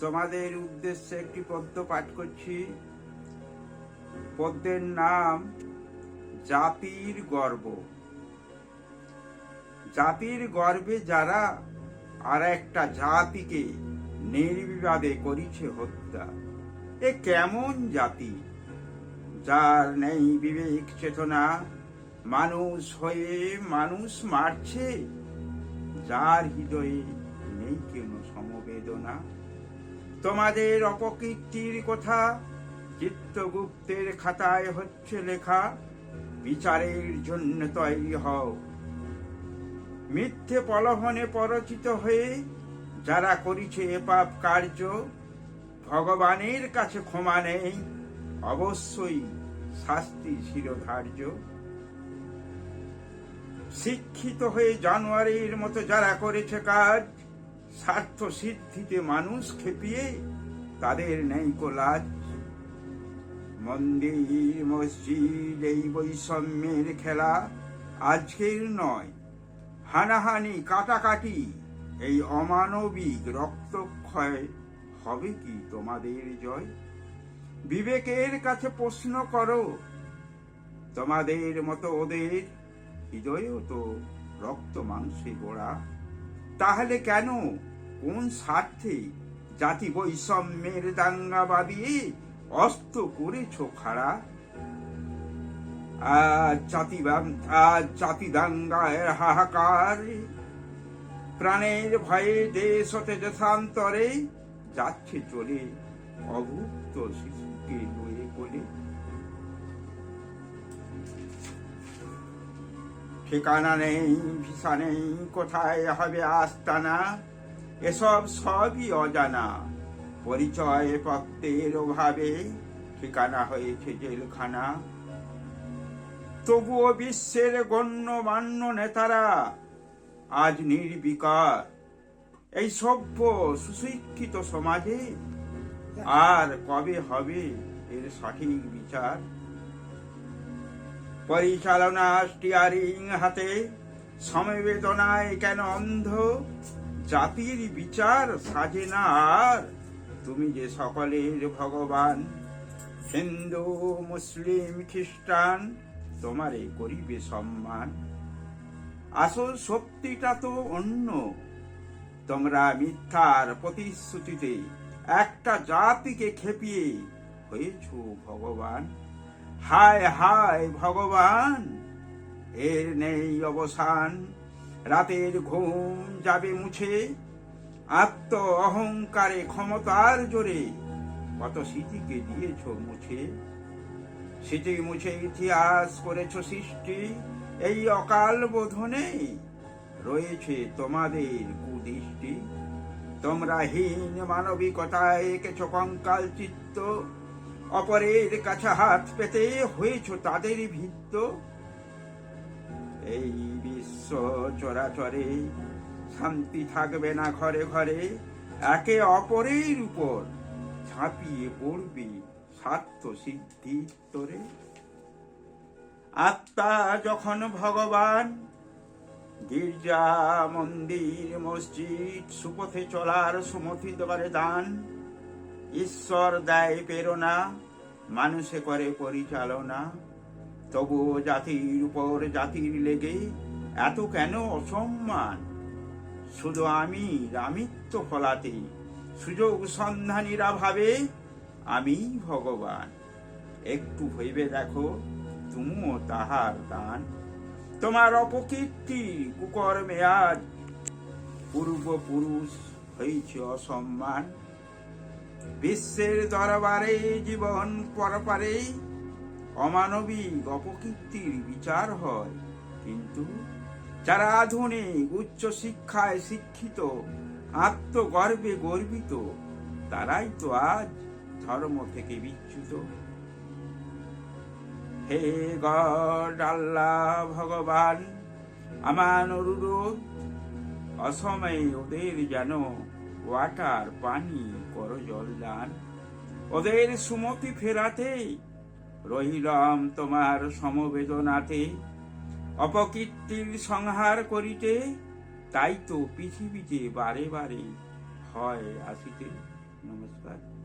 তোমাদের উদ্দেশ্যে একটি পদ্য পাঠ করছি। পদ্মের নাম জাতির গর্ব। জাতির গর্বে যারা আর একটা জাতিকে নির্বিবাদে করিছে হত্যা। এ কেমন জাতি? যার নেই বিবেক চেতনা, মানুষ হয়ে মানুষ মারছে। যার হৃদয়ে নেই কেন সমবেদনা। তোমাদের অপকীর্তির কথা চিত্তগুপ্তের খাতায় হচ্ছে লেখা। বিচারের জন্য তৈরি হও। মিথ্যে পলহনে পরচিত হয়ে যারা করিছে এ পাপ কার্য, ভগবানের কাছে ক্ষমা নেই, অবশ্যই শাস্তি শিরোধার্য। শিক্ষিত হয়ে জানুয়ারির মতো যারা করেছে কাজ স্বার্থ সিদ্ধিতে মানুষ খেপিয়ে তাদের নেই লাজ মন্দির, মসজিদ, এই বৈষম্যের খেলা আজকের নয়। হানাহানি, কাটাকাটি, এই অমানবিক রক্তক্ষয় হবে কি তোমাদের জয়? বিবেকের কাছে প্রশ্ন করো, তোমাদের মতো ওদের হৃদয়েও তো রক্ত মাংসে গোড়া। তাহলে কেন? কোন স্বার্থে জাতি বৈষম্যের দাঙ্গা বাদিয়ে অস্ত করেছ খাড়া? আজ জাতি আজ জাতি দাঙ্গায় হাহাকার। প্রাণের ভয়ে দেশ হতে দেশান্তরে যাচ্ছে চলে অভুক্ত শিশুকে লয়ে কোলে ঠিকানা নেই, ভিসা নেই, কোথায় হবে আস্তানা? এসব সবই অজানা। পরিচয় পত্রের অভাবে ঠিকানা হয়েছে জেলখানা। তবুও বিশ্বের গণ্যমান্য নেতারা আজ নির্বিকার। এই সভ্য সুশিক্ষিত সমাজে আর কবে হবে এর সঠিক বিচার? পরিচালনা স্টিয়ারিং হাতে সমবেদনায় কেন অন্ধ? জাতির বিচার সাজে না আর তুমি যে সকলের ভগবান, হিন্দু, মুসলিম, খ্রিস্টান, তোমারে করিবে সম্মান। আসল সত্যিটা তো অন্য। তোমরা মিথ্যার প্রতিশ্রুতিতে একটা জাতিকে খেপিয়ে হয়েছ ভগবান। হায় হায় ভগবান, এর নেই অবসান। রাতের ঘুম যাবে মুছে, আত্ম অহংকারে ক্ষমতার জোরে। কত স্মৃতিকে দিয়েছ মুছে? স্মৃতি মুছে ইতিহাস করেছ সৃষ্টি, এই অকাল বোধনে রয়েছে তোমাদের কুদৃষ্টি। তোমরা হীন মানবিকতায় এঁকেছ কঙ্কাল চিত্ত অপরের কাছে হাত পেতে হয়েছ তাদের ভিত্ত? এই বিশ্ব চরাচরে শান্তি থাকবে না ঘরে ঘরে, একে অপরের উপর ঝাঁপিয়ে পড়বে স্বার্থ সিদ্ধি তোরে। আত্মা যখন ভগবান, গির্জা, মন্দির, মসজিদ, সুপথে চলার সুমতি দেবারে দান ঈশ্বর দেয় প্রেরণা মানুষে করে পরিচালনা। তবুও জাতির উপর জাতির লেগে এত কেন অসম্মান? শুধু আমি, রামিত্ব ফলাতে সুযোগ সন্ধানীরা ভাবে আমি ভগবান। একটু ভেবে দেখো, তুমিও তাহার দান। তোমার অপকীর্তি, কুকর্মে আজ পূর্বপুরুষ হয়েছে অসম্মান। বিশ্বের দরবারে জীবন পরপারে অমানবিক অপকীর্তির বিচার হয়। কিন্তু যারা আধুনিক, উচ্চ শিক্ষায় শিক্ষিত, আত্মগর্বে গর্বিত, তারাই তো আজ ধর্ম থেকে বিচ্যুত। হে গড আল্লাহ ভগবান আমার অনুরোধ অসময়ে ওদের যেন ওয়াটার, পানি, কর জলদান ওদের সুমতি ফেরাতে রহিলাম তোমার সমবেদনাতে। অপকীর্তির সংহার করিতে তাই তো পৃথিবীতে বারে বারে হয় আসিতে। নমস্কার নমস্কার।